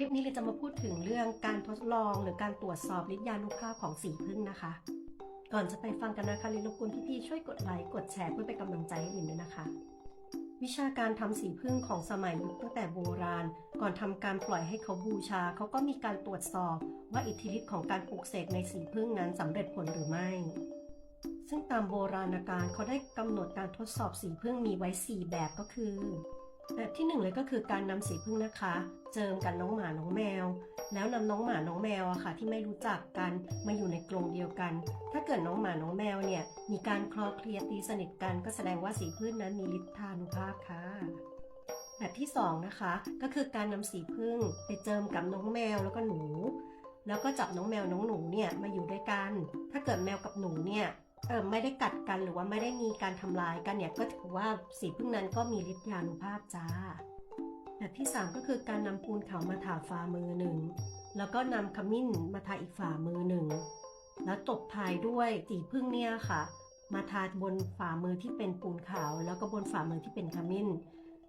คลิปนี้เราจะมาพูดถึงเรื่องการทดลองหรือการตรวจสอบฤทธิ์ยานุภาพของสีพึ่งนะคะ ก่อนจะไปฟังกันนะคะลินรบกวนพี่ๆช่วยกดไลค์กดแชร์เพื่อเป็นกำลังใจให้ลินด้วยนะคะ วิชาการทำสีพึ่งของสมัยยุคตั้งแต่โบราณ ก่อนทำการปล่อยให้เขาบูชา เขาก็มีการตรวจสอบว่าอิทธิฤทธิ์ของการปลูกเสกในสีพึ่งนั้นสำเร็จผลหรือไม่ ซึ่งตามโบราณกาลเขาได้กำหนดการทดสอบสีพึ่งมีไว้ 4 แบบก็คือ แบบที่หนึ่งเลยก็คือการนำสีพึ่งนะคะ เจิมกันน้องหมาน้องแมว แล้วนำน้องหมาน้องแมวอะค่ะ ที่ไม่รู้จักกันมาอยู่ในกรงเดียวกัน ถ้าเกิดน้องหมาน้องแมวเนี่ย มีการคลอเคลียตีสนิทกันก็แสดงว่าสีพึ่งนั้นมีฤทธานุภาพค่ะแบบที่สองนะคะก็คือการนำสีพึ่งไปเจิมกับน้องแมวแล้วก็หนู แล้วก็จับน้องแมวน้องหนูเนี่ยมาอยู่ด้วยกัน ถ้าเกิดแมวกับหนูเนี่ย ไม่ได้กัดกันหรือว่าไม่ได้มีการทำลายกันเนี่ยก็ถือว่าสีพึ่งนั้นก็มีฤทธิ์ยานุภาพจ้าแบบที่ 3 ก็คือการนำปูนขาวมาถาฝ่ามือหนึ่งแล้วก็นำขมิ้นมาทาอีกฝ่ามือหนึ่งแล้วตบท้ายด้วยสีพึ่งเนี่ยค่ะ มาทาบนฝ่ามือที่เป็นปูนขาว แล้วก็บนฝ่ามือที่เป็นขมิ้น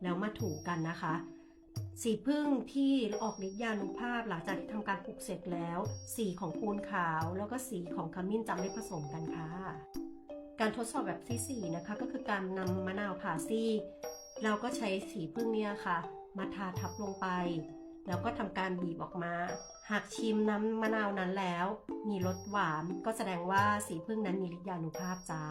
แล้วมาถูกันนะคะ สีพึ่งที่ออกฤทธิ์ยานุภาพหลังจากที่ทำการปลูกเสร็จแล้ว สีของปูนขาวแล้วก็สีของขมิ้นจะไม่ผสมกันค่ะ การทดสอบแบบที่สี่นะคะก็คือการนำมะนาวผ่าซีกเราก็ใช้สีพึ่งเนี่ยค่ะ มาทาทับลงไป แล้วก็ทำการบีบออกมา หากชิมน้ำมะนาวนั้นแล้ว มีรสหวานก็แสดงว่าสีพึ่งนั้นมีฤทธิ์ยานุภาพจ้า